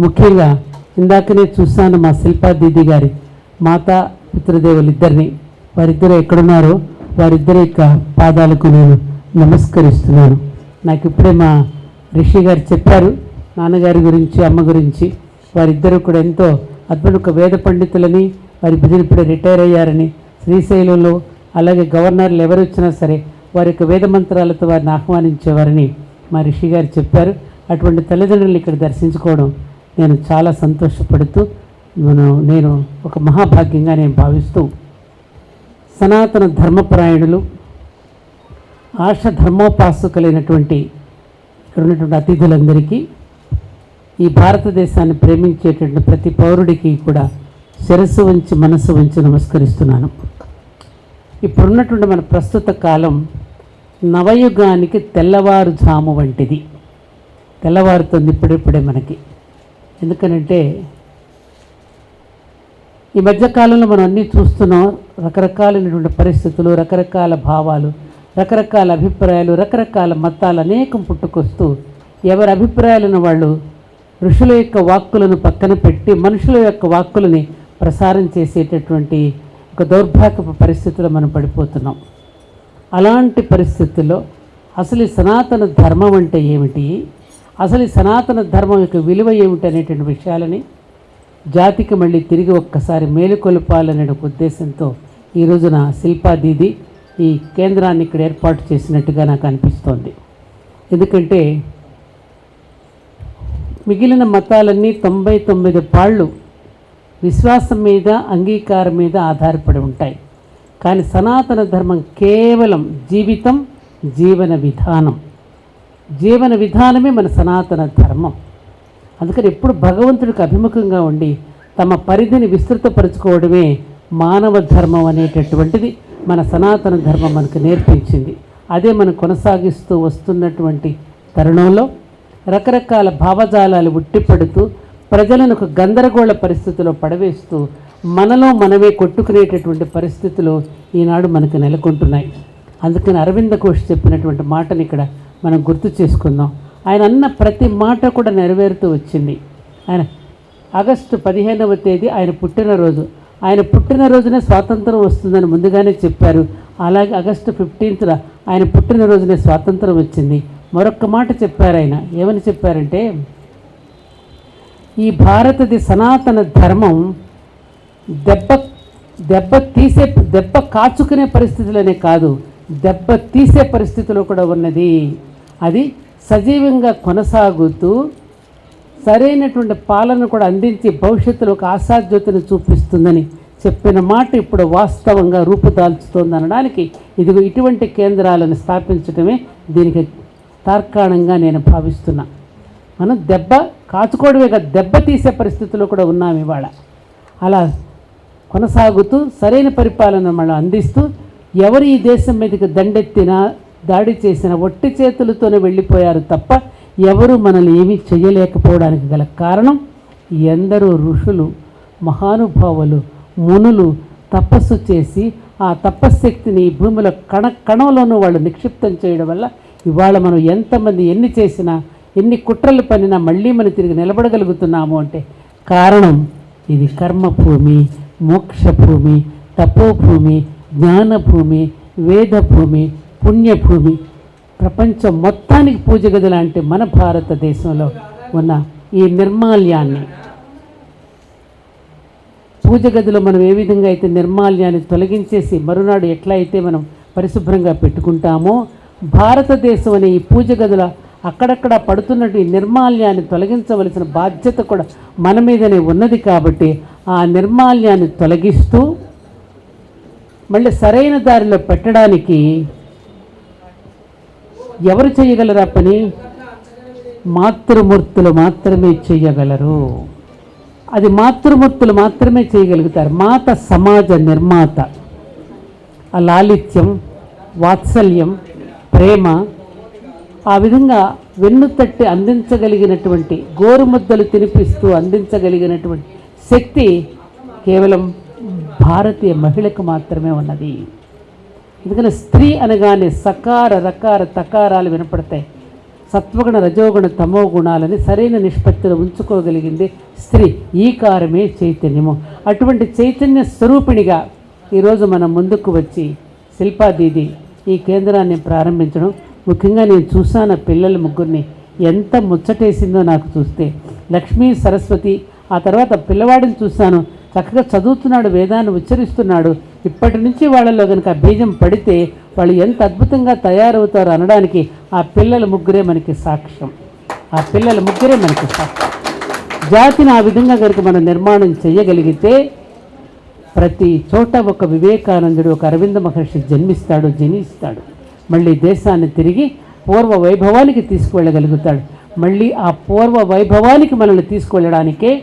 ముఖ్యంగా ఇందాకనే చూశాను మా శిల్పా దీది గారి మాతా పితృదేవులు ఇద్దరిని. వారిద్దరు ఎక్కడున్నారో వారిద్దరి యొక్క పాదాలకు నేను నమస్కరిస్తున్నాను. నాకు ఇప్పుడే మా రిషి గారు చెప్పారు నాన్నగారి గురించి అమ్మ గురించి. వారిద్దరూ కూడా ఎంతో అద్భుత ఒక వేద పండితులని వారి బిడ్డలు ఇప్పుడే రిటైర్ అయ్యారని శ్రీశైలంలో అలాగే గవర్నర్లు ఎవరు వచ్చినా సరే వారి యొక్క వేద మంత్రాలతో వారిని ఆహ్వానించేవారని మా రిషి గారు చెప్పారు. అటువంటి తల్లిదండ్రులు ఇక్కడ దర్శించుకోవడం నేను చాలా సంతోషపడుతూ నేను ఒక మహాభాగ్యంగా నేను భావిస్తూ సనాతన ధర్మపరాయణులు ఆశ ధర్మోపాసకులైనటువంటి ఇక్కడ ఉన్నటువంటి అతిథులందరికీ ఈ భారతదేశాన్ని ప్రేమించేటువంటి ప్రతి పౌరుడికి కూడా శిరస్సు వంచి మనస్సు వంచి నమస్కరిస్తున్నాను. ఇప్పుడున్నటువంటి మన ప్రస్తుత కాలం నవయుగానికి తెల్లవారుజాము వంటిది. తెల్లవారుతుంది ఇప్పుడిప్పుడే మనకి. ఎందుకనంటే ఈ మధ్యకాలంలో మనం అన్నీ చూస్తున్నాం. రకరకాలైనటువంటి పరిస్థితులు రకరకాల భావాలు రకరకాల అభిప్రాయాలు రకరకాల మతాలు అనేకం పుట్టుకొస్తూ ఎవరి అభిప్రాయాలను వాళ్ళు ఋషుల యొక్క వాక్కులను పక్కన పెట్టి మనుషుల యొక్క వాక్కులని ప్రసారం చేసేటటువంటి ఒక దౌర్భాగ్యపు పరిస్థితిలో మనం పడిపోతున్నాం. అలాంటి పరిస్థితుల్లో అసలు సనాతన ధర్మం అంటే ఏమిటి? అసలు ఈ సనాతన ధర్మం యొక్క విలువ ఏమిటనేటువంటి విషయాలని జాతికి మళ్ళీ తిరిగి ఒక్కసారి మేలుకొల్పాలనే ఒక ఉద్దేశంతో ఈ రోజున శిల్పా దీది ఈ కేంద్రాన్ని ఇక్కడ ఏర్పాటు చేసినట్టుగా నాకు అనిపిస్తోంది. ఎందుకంటే మిగిలిన మతాలన్నీ తొంభై తొమ్మిది పాళ్ళు విశ్వాసం మీద అంగీకారం మీద ఆధారపడి ఉంటాయి. కానీ సనాతన ధర్మం కేవలం జీవితం జీవన విధానం. జీవన విధానమే మన సనాతన ధర్మం. అందుకని ఎప్పుడు భగవంతుడికి అభిముఖంగా ఉండి తమ పరిధిని విస్తృతపరచుకోవడమే మానవ ధర్మం అనేటటువంటిది మన సనాతన ధర్మం మనకు నేర్పించింది. అదే మనం కొనసాగిస్తూ వస్తున్నటువంటి తరుణంలో రకరకాల భావజాలాలు ఉట్టిపడుతూ ప్రజలను ఒక గందరగోళ పరిస్థితిలో పడవేస్తూ మనలో మనమే కొట్టుకునేటటువంటి పరిస్థితులు ఈనాడు మనకు నెలకొంటున్నాయి. అందుకని అరవింద ఘోష్ చెప్పినటువంటి మాటని ఇక్కడ మనం గుర్తు చేసుకుందాం. ఆయన అన్న ప్రతి మాట కూడా నెరవేరుతూ వచ్చింది. ఆయన ఆగస్టు పదిహేనవ తేదీ ఆయన పుట్టినరోజు. ఆయన పుట్టినరోజునే స్వాతంత్రం వస్తుందని ముందుగానే చెప్పారు. అలాగే ఆగస్టు ఫిఫ్టీన్త్న ఆయన పుట్టినరోజునే స్వాతంత్రం వచ్చింది. మరొక మాట చెప్పారు ఆయన. ఏమని చెప్పారంటే ఈ భారతది సనాతన ధర్మం దెబ్బ దెబ్బ తీసే దెబ్బ కాచుకునే పరిస్థితులనే కాదు దెబ్బ తీసే పరిస్థితిలో కూడా ఉన్నది. అది సజీవంగా కొనసాగుతూ సరైనటువంటి పాలన కూడా అందించి భవిష్యత్తులో ఒక ఆశాజ్యోతిని చూపిస్తుందని చెప్పిన మాట ఇప్పుడు వాస్తవంగా రూపుదాల్చుతోంది అనడానికి ఇదిగో ఇటువంటి కేంద్రాలను స్థాపించడమే దీనికి తార్కాణంగా నేను భావిస్తున్నా. మనం దెబ్బ కాచుకోవడమే కాదు దెబ్బ తీసే పరిస్థితుల్లో కూడా ఉన్నాం ఇవాళ. అలా కొనసాగుతూ సరైన పరిపాలన మనం అందిస్తూ ఎవరు ఈ దేశం మీదకి దండెత్తినా దాడి చేసిన ఒట్టి చేతులతోనే వెళ్ళిపోయారు తప్ప ఎవరు మనల్ని ఏమీ చేయలేకపోవడానికి గల కారణం ఎందరో ఋషులు మహానుభావులు మునులు తపస్సు చేసి ఆ తపశ్శక్తిని భూమిలో కణ కణంలోనూ వాళ్ళు నిక్షిప్తం చేయడం వల్ల ఇవాళ మనం ఎంతమంది ఎన్ని చేసినా ఎన్ని కుట్రలు పనినా మళ్ళీ మనం తిరిగి నిలబడగలుగుతున్నాము అంటే కారణం ఇది కర్మభూమి మోక్షభూమి తపోభూమి జ్ఞానభూమి వేదభూమి పుణ్యభూమి ప్రపంచం మొత్తానికి పూజ గది లాంటి మన భారతదేశంలో ఉన్న ఈ నిర్మాల్యాన్ని. పూజ గదిలో మనం ఏ విధంగా అయితే నిర్మాల్యాన్ని తొలగించేసి మరునాడు ఎట్లా అయితే మనం పరిశుభ్రంగా పెట్టుకుంటామో భారతదేశం అనే ఈ పూజ గదుల అక్కడక్కడ పడుతున్నట్టు ఈ నిర్మాల్యాన్ని తొలగించవలసిన బాధ్యత కూడా మన మీదనే ఉన్నది కాబట్టి ఆ నిర్మాల్యాన్ని తొలగిస్తూ మళ్ళీ సరైన దారిలో పెట్టడానికి ఎవరు చేయగలరు ఆ పని మాతృమూర్తులు మాత్రమే చేయగలరు. అది మాతృమూర్తులు మాత్రమే చేయగలుగుతారు. మాత సమాజ నిర్మాత. ఆ లాలిత్యం వాత్సల్యం ప్రేమ ఆ విధంగా వెన్నుతట్టి అందించగలిగినటువంటి గోరుముద్దలు తినిపిస్తూ అందించగలిగినటువంటి శక్తి కేవలం భారతీయ మహిళకు మాత్రమే ఉన్నది. ఎందుకంటే స్త్రీ అనగానే సకార రకార తకారాలు వినపడతాయి. సత్వగుణ రజోగుణ తమో గుణాలని సరైన నిష్పత్తిలో ఉంచుకోగలిగింది స్త్రీ. ఈ కారమే చైతన్యము. అటువంటి చైతన్య స్వరూపిణిగా ఈరోజు మనం ముందుకు వచ్చి శిల్పాదీది ఈ కేంద్రాన్ని ప్రారంభించడం. ముఖ్యంగా నేను చూసాను పిల్లల ముగ్గురిని. ఎంత ముచ్చటేసిందో నాకు చూస్తే. లక్ష్మీ సరస్వతి ఆ తర్వాత పిల్లవాడిని చూశాను చక్కగా చదువుతున్నాడు వేదాన్ని ఉచ్చరిస్తున్నాడు. ఇప్పటి నుంచి వాళ్ళలో కనుక బీజం పడితే వాళ్ళు ఎంత అద్భుతంగా తయారవుతారో అనడానికి ఆ పిల్లల ముగ్గురే మనకి సాక్ష్యం. ఆ పిల్లల ముగ్గురే మనకి సాక్ష్యం. జాతిని ఆ విధంగా కనుక మనం నిర్మాణం చేయగలిగితే ప్రతి చోట ఒక వివేకానందుడు ఒక అరవింద మహర్షి జన్మిస్తాడు జనిస్తాడు. మళ్ళీ దేశాన్ని తిరిగి పూర్వ వైభవానికి తీసుకువెళ్ళగలుగుతాడు. మళ్ళీ ఆ పూర్వ వైభవానికి మనల్ని తీసుకువెళ్ళడానికే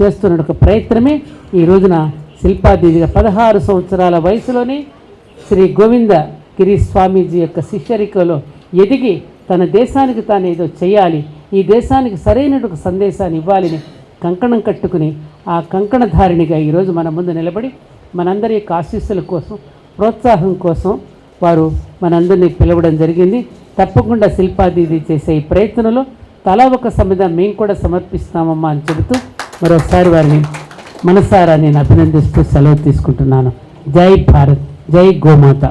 చేస్తున్న ఒక ప్రయత్నమే ఈ రోజున శిల్పాదేవిగా పదహారు సంవత్సరాల వయసులోనే శ్రీ గోవింద గిరి స్వామీజీ యొక్క శిష్యరికలో ఎదిగి తన దేశానికి తాను ఏదో చేయాలి ఈ దేశానికి సరైన ఒక సందేశాన్ని ఇవ్వాలని కంకణం కట్టుకుని ఆ కంకణధారిణిగా ఈరోజు మన ముందు నిలబడి మనందరి యొక్క ఆశీస్సుల కోసం ప్రోత్సాహం కోసం వారు మనందరినీ పిలవడం జరిగింది. తప్పకుండా శిల్పాదీది చేసే ఈ ప్రయత్నంలో తలా ఒక సమిధ మేము కూడా సమర్పిస్తామమ్మా అని చెబుతూ మరోసారి వారిని మనసారా నేను అభినందిస్తూ సెలవు తీసుకుంటున్నాను. జై భారత్ జై గోమాత.